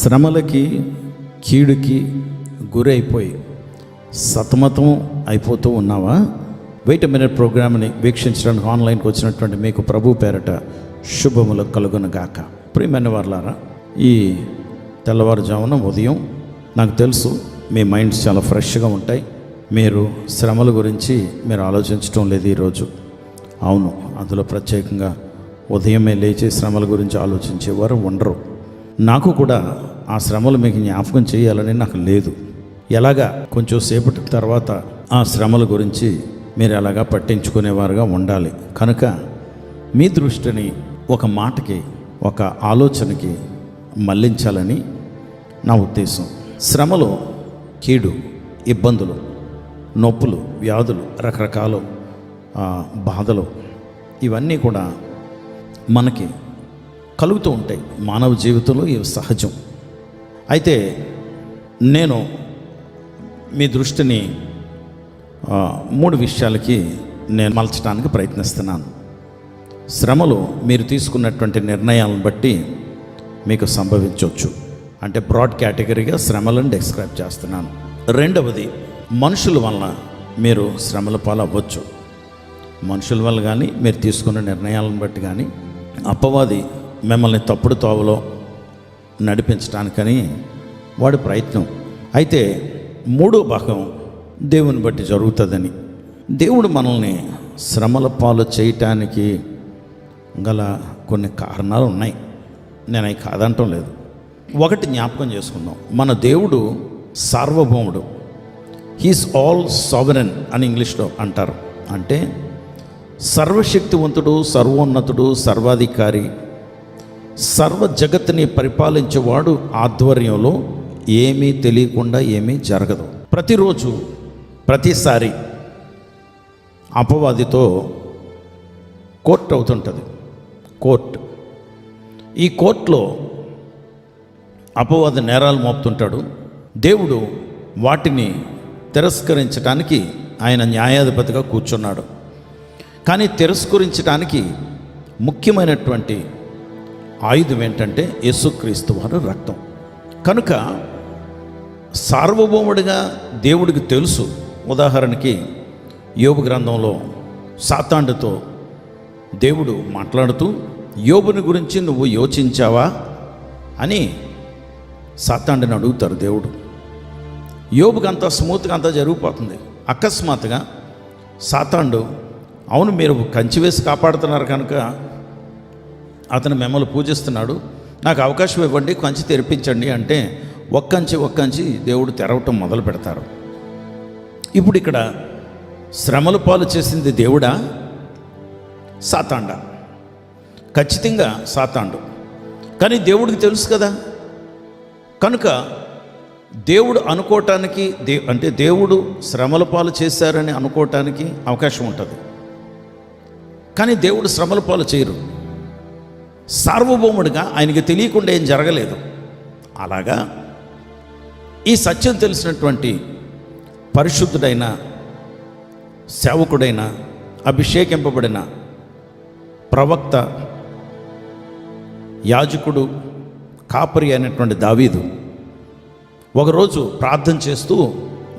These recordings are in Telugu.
శ్రమలకి కీడుకి గురైపోయి సతమతం అయిపోతూ ఉన్నావా? వెయిట్ మినిట్ ప్రోగ్రామ్ని వీక్షించడానికి ఆన్లైన్కి వచ్చినటువంటి మీకు ప్రభు పేరట శుభములు కలుగును గాక ప్రియమైన వాళ్ళారా ఈ తెల్లవారుజామున ఉదయం నాకు తెలుసు మీ మైండ్స్ చాలా ఫ్రెష్గా ఉంటాయి. మీరు శ్రమల గురించి మీరు ఆలోచించడం లేదు ఈరోజు. అవును అందులో ప్రత్యేకంగా ఉదయమే లేచి శ్రమల గురించి ఆలోచించేవారు ఉండరు. నాకు కూడా ఆ శ్రమలు మీకు జ్ఞాపకం చేయాలని నాకు లేదు. ఎలాగా? కొంచెం సేపటి తర్వాత ఆ శ్రమల గురించి మీరు ఎలాగా పట్టించుకునేవారుగా ఉండాలి. కనుక మీ దృష్టిని ఒక మాటకి ఒక ఆలోచనకి మళ్ళించాలని నా ఉద్దేశం. శ్రమలు కీడు ఇబ్బందులు నొప్పులు వ్యాధులు రకరకాల బాధలు ఇవన్నీ కూడా మనకి కలుగుతూ ఉంటాయి. మానవ జీవితంలో ఇవి సహజం. అయితే నేను మీ దృష్టిని మూడు విషయాలకి నేను మలచడానికి ప్రయత్నిస్తున్నాను. శ్రమలు మీరు తీసుకున్నటువంటి నిర్ణయాలను బట్టి మీకు సంభవించవచ్చు అంటే బ్రాడ్ కేటగిరీగా శ్రమలను డిస్క్రైబ్ చేస్తున్నాను. రెండవది మనుషుల వలన మీరు శ్రమల పాలు అవ్వచ్చు మనుషుల వల్ల కానీ మీరు తీసుకున్న నిర్ణయాలను బట్టి కానీ అప్పవాది మిమ్మల్ని తప్పుడు తోవలో నడిపించడానికని వాడి ప్రయత్నం. అయితే మూడో భాగం దేవుని బట్టి జరుగుతుందని. దేవుడు మనల్ని శ్రమల పాలు చేయటానికి గల కొన్ని కారణాలు ఉన్నాయి. నేను అవి కాదంటం లేదు. ఒకటి జ్ఞాపకం చేసుకుందాం. మన దేవుడు సార్వభౌముడు. హీస్ ఆల్ సావరెన్ అని ఇంగ్లీష్లో అంటారు. అంటే సర్వశక్తివంతుడు సర్వోన్నతుడు సర్వాధికారి సర్వ జగత్తుని పరిపాలించేవాడు ఆధ్వర్యంలో ఏమీ తెలియకుండా ఏమీ జరగదు. ప్రతిరోజు ప్రతిసారి అపవాదితో కోర్టు అవుతుంటుంది. కోర్ట్. ఈ కోర్టులో అపవాది నేరాలు మోపుతుంటాడు. దేవుడు వాటిని తిరస్కరించడానికి ఆయన న్యాయాధిపతిగా కూర్చున్నాడు. కానీ తిరస్కరించడానికి ముఖ్యమైనటువంటి ఆయుధం ఏంటంటే యేసుక్రీస్తు వారి రక్తం. కనుక సార్వభౌముడిగా దేవుడికి తెలుసు. ఉదాహరణకి యోబు గ్రంథంలో సాతాండుతో దేవుడు మాట్లాడుతూ యోబుని గురించి నువ్వు యోచించావా? అని సాతాండుని అడుగుతారు దేవుడు. యోబుకి అంత స్మూత్గా అంతా జరిగిపోతుంది. అకస్మాత్తుగా సాతాండు అవును మీరు కంచి వేసి కాపాడుతున్నారు కనుక అతను మిమ్మల్ని పూజిస్తున్నాడు. నాకు అవకాశం ఇవ్వండి కంచి తెరిపించండి అంటే ఒక్కంచి ఒక్కంచి దేవుడు తెరవటం మొదలు పెడతారు. ఇప్పుడు ఇక్కడ శ్రమల పాలు చేసింది దేవుడా? సాతాండ. ఖచ్చితంగా సాతాండు. కానీ దేవుడికి తెలుసు కదా? కనుక దేవుడు అనుకోవటానికి దే అంటే దేవుడు శ్రమల పాలు చేశారని అనుకోవటానికి అవకాశం ఉంటుంది. కానీ దేవుడు శ్రమల పాలు చేయరు. సార్వభౌముడిగా ఆయనకి తెలియకుండా ఏం జరగలేదు. అలాగా ఈ సత్యం తెలిసినటువంటి పరిశుద్ధుడైన సేవకుడైన అభిషేకింపబడిన ప్రవక్త యాజకుడు కాపరి అయినటువంటి దావీదు ఒకరోజు ప్రార్థన చేస్తూ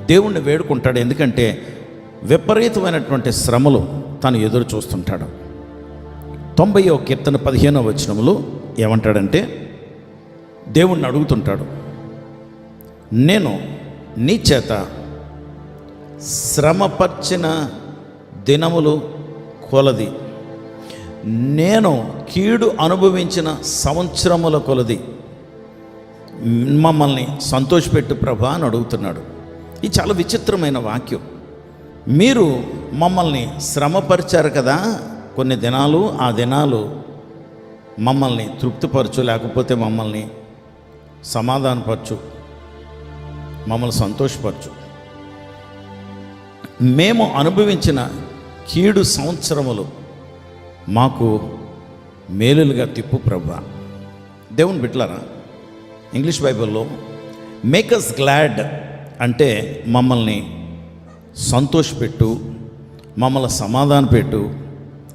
దేవుణ్ణి వేడుకుంటాడు. ఎందుకంటే విపరీతమైనటువంటి శ్రమలు తను ఎదురు చూస్తుంటాడు. తొంభయో కీర్తన పదిహేనవ వచనంలో ఏమంటాడంటే దేవుణ్ణి అడుగుతుంటాడు నేను నీ చేత శ్రమపరిచిన దినములు కొలది. నేను కీడు అనుభవించిన సంవత్సరముల కొలది. మమ్మల్ని సంతోషపెట్టు ప్రభా అని అడుగుతున్నాడు. ఇది చాలా విచిత్రమైన వాక్యం. మీరు మమ్మల్ని శ్రమపరిచారు కదా కొన్ని దినాలు ఆ దినాలు మమ్మల్ని తృప్తిపరచు లేకపోతే మమ్మల్ని సమాధానపరచు మమ్మల్ని సంతోషపరచు. మేము అనుభవించిన కీడు సంవత్సరములు మాకు మేలులుగా తిప్పు ప్రభా దేవుని బిట్లారా ఇంగ్లీష్ బైబిల్లో మేకస్ గ్లాడ్ అంటే మమ్మల్ని సంతోషపెట్టు మమ్మల్ని సమాధాన పెట్టు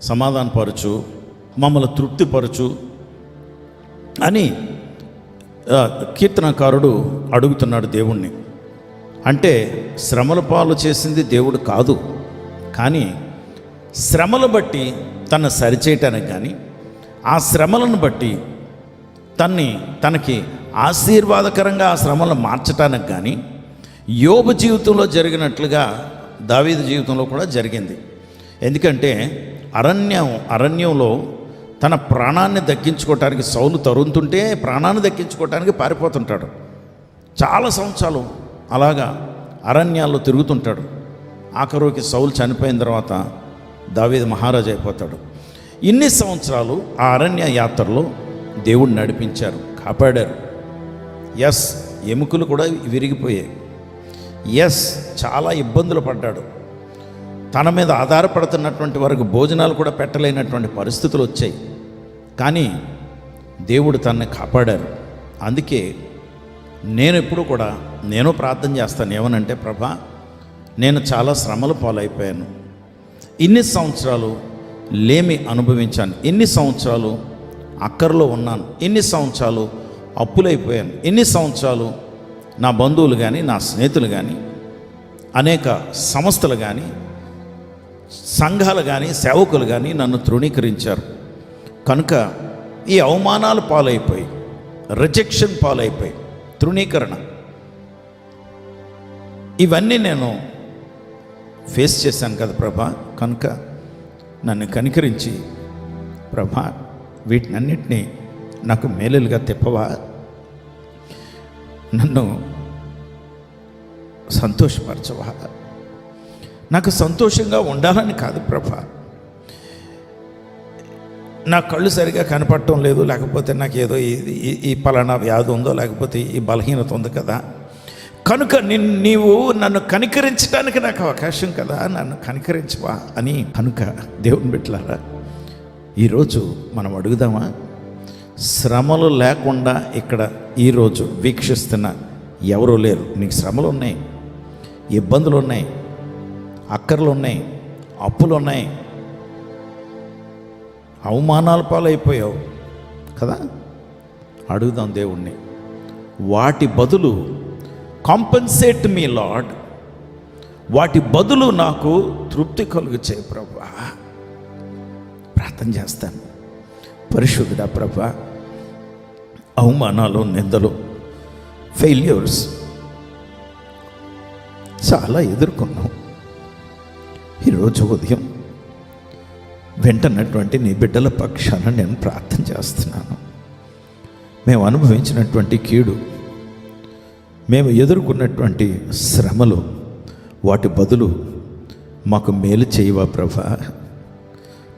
సమాధానపరచు మమ్మల్ని తృప్తిపరచు అని కీర్తనకారుడు అడుగుతున్నాడు దేవుణ్ణి. అంటే శ్రమల పాలు చేసింది దేవుడు కాదు. కానీ శ్రమలు బట్టి తను సరిచేయటానికి కానీ ఆ శ్రమలను బట్టి తన్ని తనకి ఆశీర్వాదకరంగా ఆ శ్రమలను మార్చటానికి కానీ యోబు జీవితంలో జరిగినట్లుగా దావీదు జీవితంలో కూడా జరిగింది. ఎందుకంటే అరణ్యం అరణ్యంలో తన ప్రాణాన్ని దక్కించుకోవటానికి సౌలు తరుముతుంటే ప్రాణాన్ని దక్కించుకోవటానికి పారిపోతుంటాడు. చాలా సంవత్సరాలు అలాగా అరణ్యాల్లో తిరుగుతుంటాడు. ఆఖరుకి సౌలు చనిపోయిన తర్వాత దావీదు మహారాజు అయిపోతాడు. ఇన్ని సంవత్సరాలు ఆ అరణ్య యాత్రలో దేవుడు నడిపించారు కాపాడారు. ఎస్ ఎముకలు కూడా విరిగిపోయాయి. ఎస్ చాలా ఇబ్బందులు పడ్డాడు. తన మీద ఆధారపడుతున్నటువంటి వరకు భోజనాలు కూడా పెట్టలేనటువంటి పరిస్థితులు వచ్చాయి. కానీ దేవుడు తనని కాపాడారు. అందుకే నేను ఎప్పుడు కూడా నేను ప్రార్థన చేస్తాను. ఏమనంటే ప్రభా నేను చాలా శ్రమలు పాలైపోయాను. ఇన్ని సంవత్సరాలు లేమి అనుభవించాను. ఎన్ని సంవత్సరాలు అక్కర్లో ఉన్నాను. ఎన్ని సంవత్సరాలు అప్పులైపోయాను. ఎన్ని సంవత్సరాలు నా బంధువులు కానీ నా స్నేహితులు కానీ అనేక సంస్థలు కానీ సంఘాలు కానీ సేవకులు కానీ నన్ను తృణీకరించారు. కనుక ఈ అవమానాలు పాలైపోయి రిజెక్షన్ పాలైపోయి తృణీకరణ. ఇవన్నీ నేను ఫేస్ చేశాను కదా ప్రభా. కనుక నన్ను కనికరించి ప్రభా వీటినన్నిటినీ నాకు మేలులుగా తిప్పవా? నన్ను సంతోషపరచవా? నాకు సంతోషంగా ఉండాలని కాదు ప్రభా. నా కళ్ళు సరిగా కనపడటం లేదు లేకపోతే నాకు ఏదో ఈ- ఈ- పలానా వ్యాధి ఉందో లేకపోతే ఈ బలహీనత ఉంది కదా. కనుక నిన్ నీవు నన్ను కనికరించడానికి నాకు అవకాశం కదా నన్ను కనికరించవా అని కనుక దేవుని బిడ్డలారా ఈరోజు మనం అడుగుదామా? శ్రమలు లేకుండా ఇక్కడ ఈరోజు వీక్షిస్తున్న ఎవరూ లేరు. నీకు శ్రమలు ఉన్నాయి ఇబ్బందులు ఉన్నాయి అక్కర్లు ఉన్నాయి అప్పులు ఉన్నాయి అవమానాల పాలైపోయావు కదా? అడుగుదాం దేవుణ్ణి. వాటి బదులు కాంపన్సేట్ మీ లాడ్ వాటి బదులు నాకు తృప్తి కలుగు చేయ ప్రభా. ప్రార్థన చేస్తాను. పరిశుద్ధుడా ప్రభా అవమానాలు నిందలు ఫెయిల్యూర్స్ చాలా ఎదుర్కొన్నాం ఈరోజు ఉదయం వెంటనటువంటి నీ బిడ్డల పక్షాన నేను ప్రార్థన చేస్తున్నాను. మేము అనుభవించినటువంటి కీడు మేము ఎదుర్కొన్నటువంటి శ్రమలు వాటి బదులు మాకు మేలు చేయవా ప్రభా?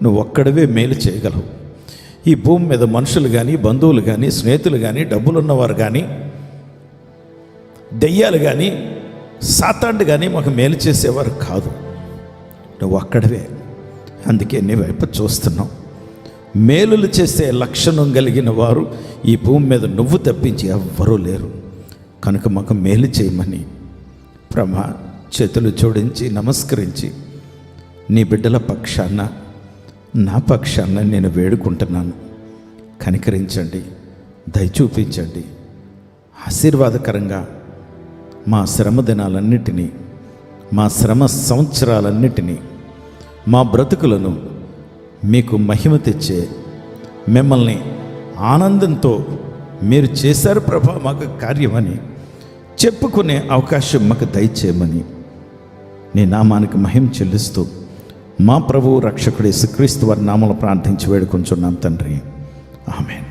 నువ్వు ఒక్కడవే మేలు చేయగలవు. ఈ భూమి మీద మనుషులు కానీ బంధువులు కానీ స్నేహితులు కానీ డబ్బులున్నవారు కానీ దెయ్యాలు కానీ సాతాండు కానీ మాకు మేలు చేసేవారు కాదు. నువ్వు అక్కడవే. అందుకే నీ వైపు చూస్తున్నావు మేలులు చేసే లక్షణం కలిగిన వారు ఈ భూమి మీద నువ్వు తప్పించి ఎవ్వరూ లేరు. కనుక మాకు మేలు చేయమని ప్రమా చేతులు జోడించి నమస్కరించి నీ బిడ్డల పక్షాన నా పక్షాన నేను వేడుకుంటున్నాను. కనికరించండి దయ చూపించండి ఆశీర్వాదకరంగా మా శ్రమ దినాలన్నిటినీ మా శ్రమ సంవత్సరాలన్నిటినీ మా బ్రతుకులను మీకు మహిమ తెచ్చే మిమ్మల్ని ఆనందంతో మీరు చేశారు ప్రభా మాకు కార్యమని చెప్పుకునే అవకాశం మాకు దయచేయమని నీ నామానికి మహిమ చెల్లిస్తూ మా ప్రభువు రక్షకుడు శ్రీక్రీస్తు వారి నామలు ప్రార్థించి వేడుకుంటున్నాం తండ్రి. ఆమెన్.